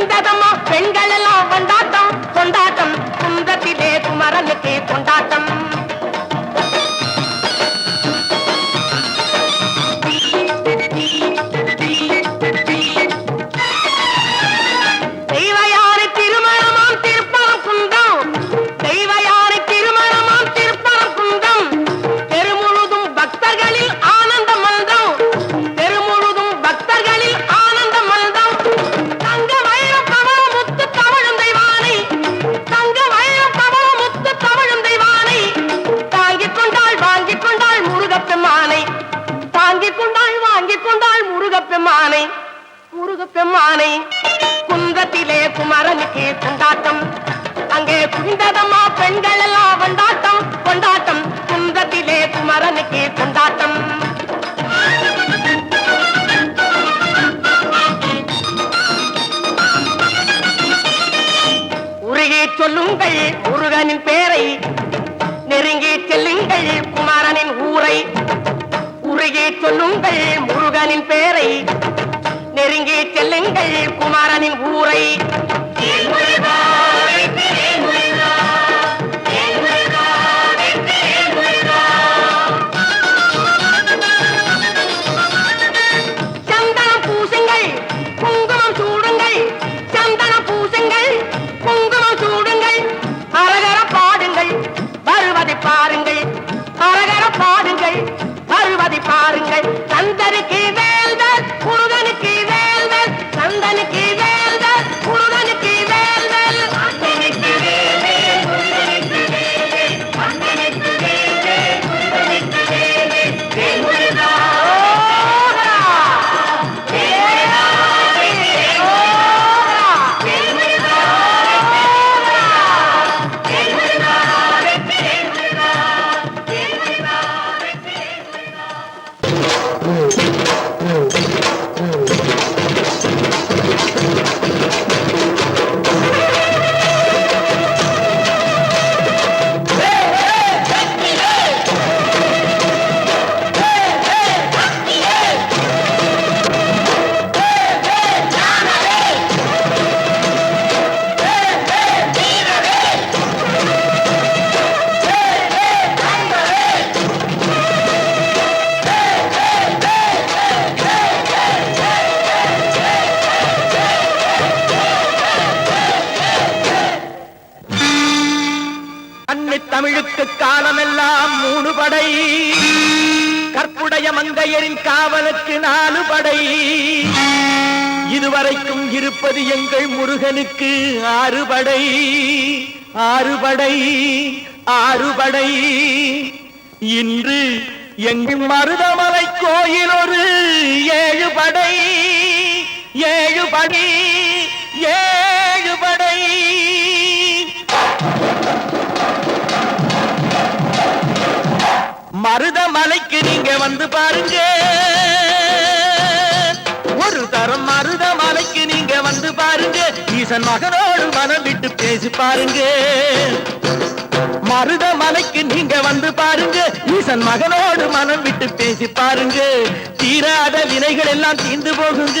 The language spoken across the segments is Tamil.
இந்ததம்மா பெண்கள் எல்லாம் கொண்டாட்டம் கொண்டாட்டம். குன்றத்திலே குமரனுக்கு கொண்டாட்டம். பெருமானை குந்தத்திலே குமரனுக்கு கொண்டாட்டம். அங்கே குவிந்ததம்மா பெண்கள் எல்லாம் கொண்டாட்டம். கொண்டாட்டம் குந்தத்திலே குமரனுக்கு கொண்டாட்டம். உருகி சொல்லுங்கள் முருகனின் பேரை. நெருங்கி செல்லுங்கள் குமாரனின் ஊரை. உருகி சொல்லுங்கள் முருகனின் பேரை. நெருங்கி செல்லுங்கள் குமாரனின் ஊரை. காவலுக்கு நாலு படை. இதுவரைக்கும் இருப்பது எங்கள் முருகனுக்கு ஆறு படை. ஆறு படை ஆறு படை. இன்று எங்கள் மருதமலை கோயில் ஒரு ஏழு படை. ஏழு படை ஏழு படை. மருதமலைக்கு நீங்க வந்து பாருங்க. ஒரு தரம் மருத மலைக்கு நீங்க வந்து பாருங்க. ஈசன் மகனோடு மனம் விட்டு பேசி பாருங்க. மருத மலைக்கு நீங்க வந்து பாருங்க. ஈசன் மகனோடு மனம் விட்டு பேசி பாருங்க. தீராத வினைகள் எல்லாம் தீர்ந்து போகுங்க.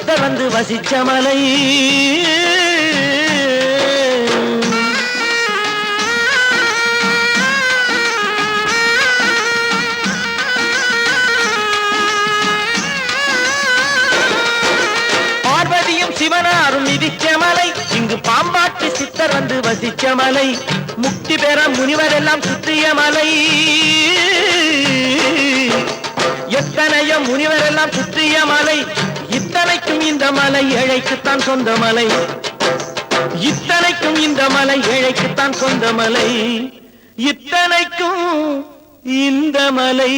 பாம்பாட்டு வந்து வசிச்ச மலை. பார்வதியும் சிவனாரும் மிதிச்ச மலை. இங்கு பாம்பாட்டு சித்தர் வந்து வசிச்ச மலை. முக்தி பெற முனிவர் எல்லாம் சுற்றிய மலை. எத்தனையோ முனிவர் எல்லாம் சுற்றிய மலை. இத்தனைக்கும் இந்த மலை ஏழைக்குத்தான் சொந்த மலை. இத்தனைக்கும் இந்த மலை ஏழைக்குத்தான் சொந்த மலை. இத்தனைக்கும் இந்த மலை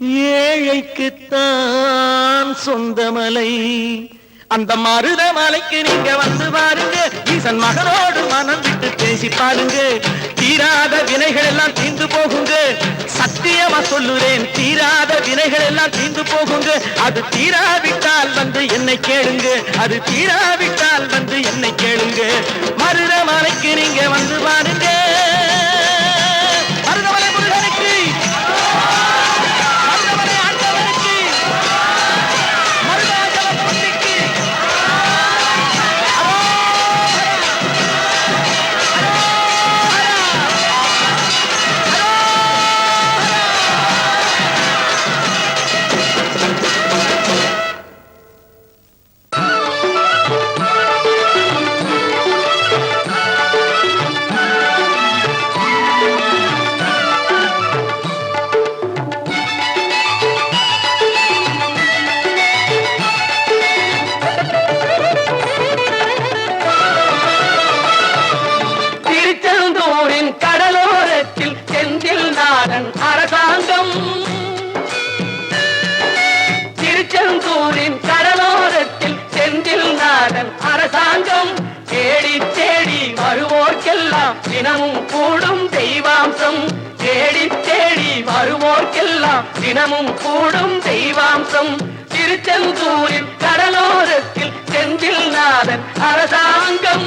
ஏழைக்குத்தான் சொந்த மலை. அந்த மருத மலைக்கு நீங்க வந்து பாருங்க. ஈசன் மகனோடு மனம் விட்டு பேசி பாருங்க. தீராத வினைகள் எல்லாம் தீர்ந்து போகுங்க. சத்தியமா சொல்லுறேன். தீராத வினைகள் எல்லாம் தீர்ந்து போகுங்க. அது தீராவிட்டால் வந்து என்னை கேளுங்க. அது தீராவிட்டால் வந்து என்னை கேளுங்க. மருத மலைக்கு நீங்க வந்து பாருங்க தினமும் கூடும் தெய்வாம்சம். திருச்செந்தூரில் கடலோரத்தில் செந்தில் நாதன் அரசாங்கம்.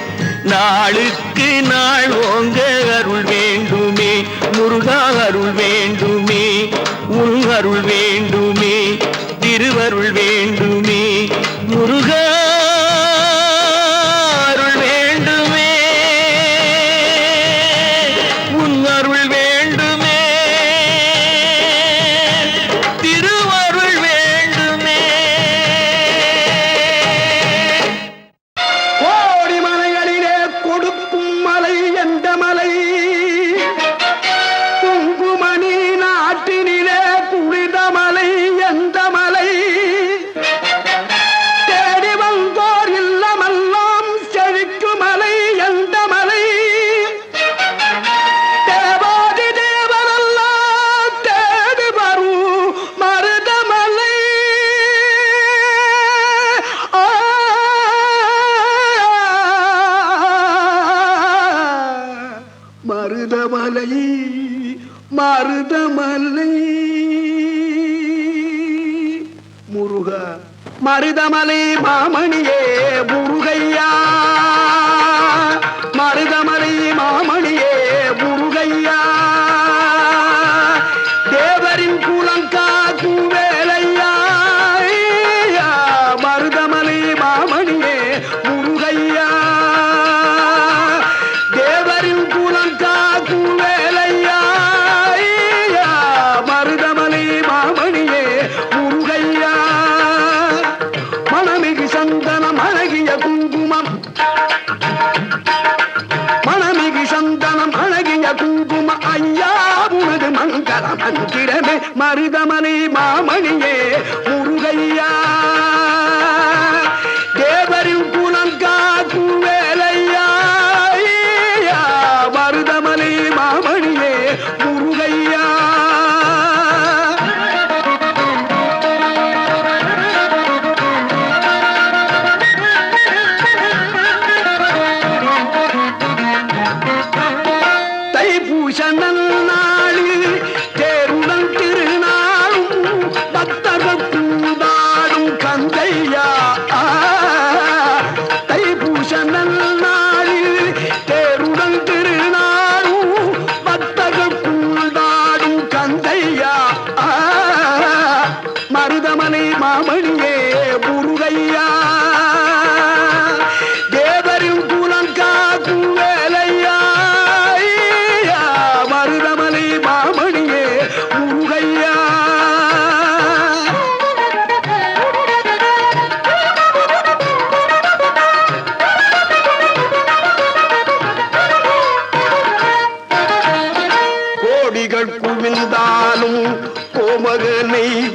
நாளுக்கு நாள் ஓங்க அருள் வேண்டுமே முருகா அருள் வேண்டுமே உன் அருள் வேண்டுமே திருவருள் வேண்டுமே மருதமலை மாமணியே హరిదమని మామణి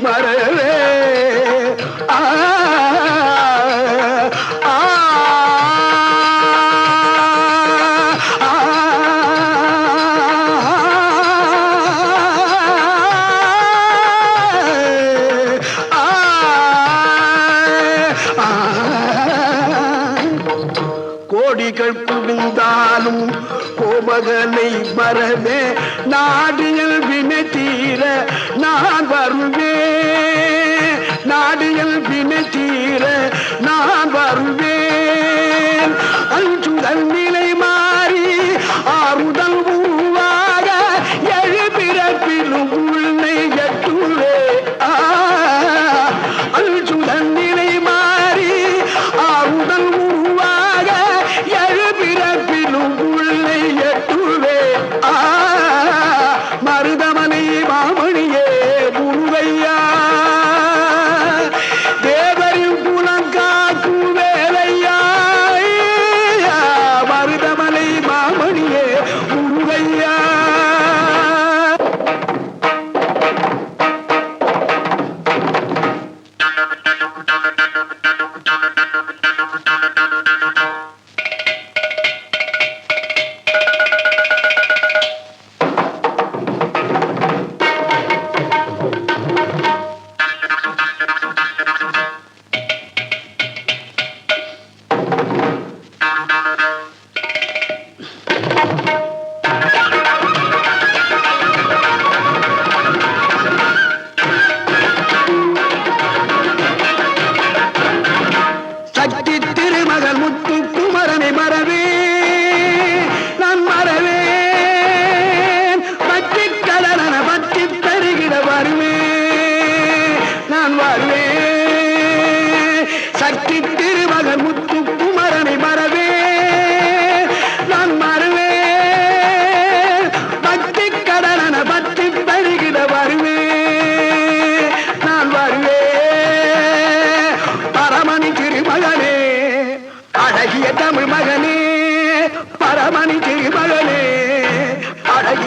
மறவே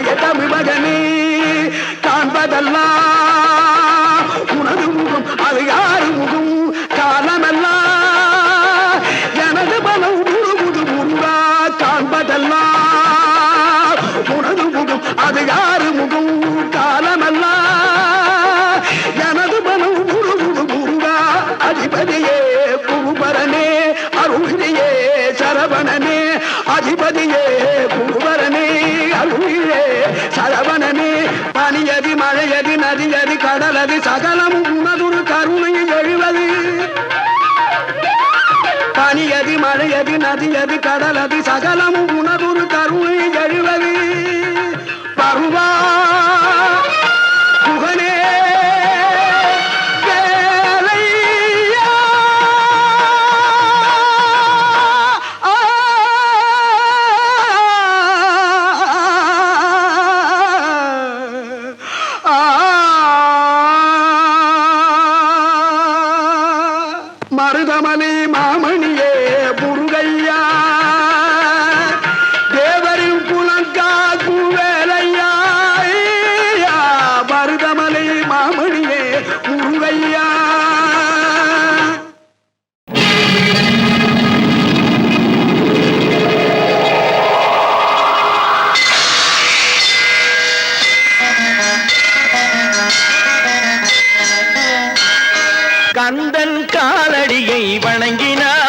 அழகிய தமிழ் மகனே காண்பதெல்லாம் నది అది కడలది సగలము ఉనగురు కరుణి கந்தன் காலடியை வணங்கினார்.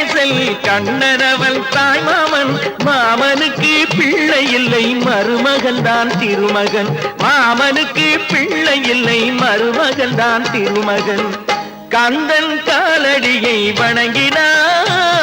கண்ணனவன் தாய் மாமன் மாமனுக்கு பிள்ளை இல்லை மருமகன் தான் திருமகன். மாமனுக்கு பிள்ளை இல்லை மருமகன் தான் திருமகன். கந்தன் காலடியை வணங்கினான்.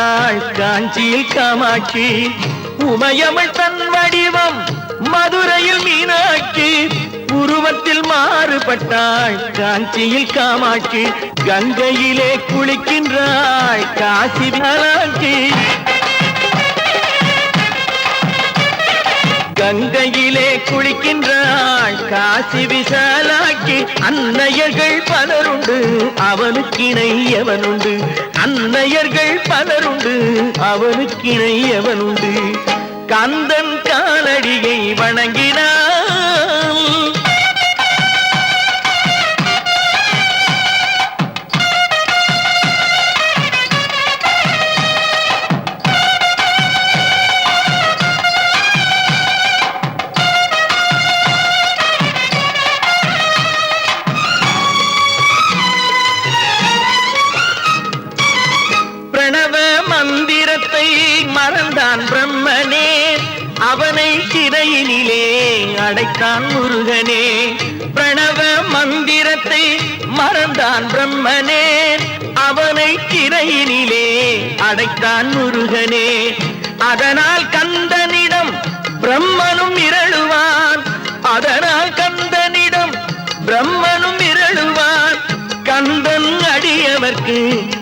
மாறுபட்டாள் காஞ்சியில் காமாட்சி. உமையமிழ் தன் வடிவம் மதுரையில் மீனாட்சி. உருவத்தில் மாறுபட்டாள் காஞ்சியில் காமாட்சி. கங்கையிலே குளிக்கின்றாள் காசி விமலாட்சி கங்கையிலே குளிக்கின்றாள் காசி விசாலாக்கி அன்னையர்கள் பலருண்டு அவனுக்கிணை எவனுண்டு? அன்னையர்கள் பலருண்டு அவனுக்கிணை எவனுண்டு? கந்தன் காலடியை வணங்கினார்.